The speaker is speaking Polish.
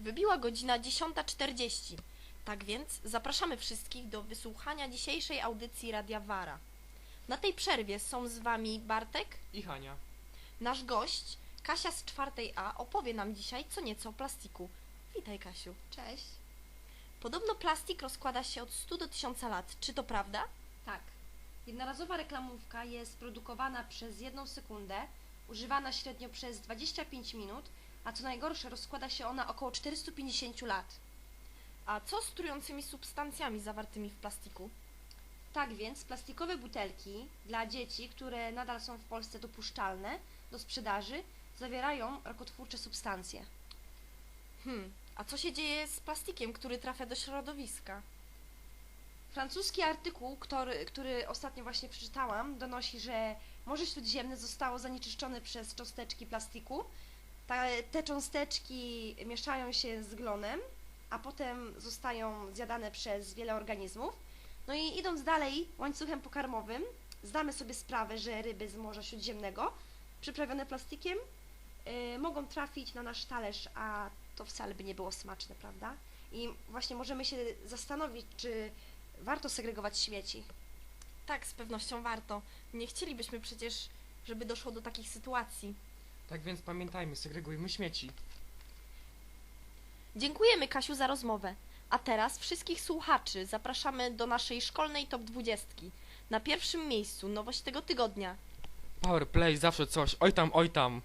Wybiła godzina 10.40. Tak więc zapraszamy wszystkich do wysłuchania dzisiejszej audycji Radia Wara. Na tej przerwie są z Wami Bartek, I Hania. nasz gość, Kasia z czwartej A opowie nam dzisiaj co nieco o plastiku. Witaj Kasiu. Cześć. Podobno plastik rozkłada się od 100 do 1000 lat. Czy to prawda? Tak. Jednorazowa reklamówka jest produkowana przez jedną sekundę, używana średnio przez 25 minut, a co najgorsze rozkłada się ona około 450 lat. A co z trującymi substancjami zawartymi w plastiku? Tak więc plastikowe butelki dla dzieci, które nadal są w Polsce dopuszczalne do sprzedaży, zawierają rakotwórcze substancje. Hmm, a co się dzieje z plastikiem, który trafia do środowiska? Francuski artykuł, który, który ostatnio właśnie przeczytałam, donosi, że Morze Śródziemne zostało zanieczyszczone przez cząsteczki plastiku. Ta, te cząsteczki mieszają się z glonem, a potem zostają zjadane przez wiele organizmów. No i idąc dalej łańcuchem pokarmowym, zdamy sobie sprawę, że ryby z Morza Śródziemnego przyprawione plastikiem y, mogą trafić na nasz talerz, a to wcale by nie było smaczne, prawda? I właśnie możemy się zastanowić, czy warto segregować śmieci. Tak, z pewnością warto. Nie chcielibyśmy przecież, żeby doszło do takich sytuacji. Tak więc pamiętajmy, segregujmy śmieci. Dziękujemy Kasiu za rozmowę. A teraz wszystkich słuchaczy zapraszamy do naszej szkolnej top 20. Na pierwszym miejscu nowość tego tygodnia. Power play, zawsze coś. Oj tam, oj tam.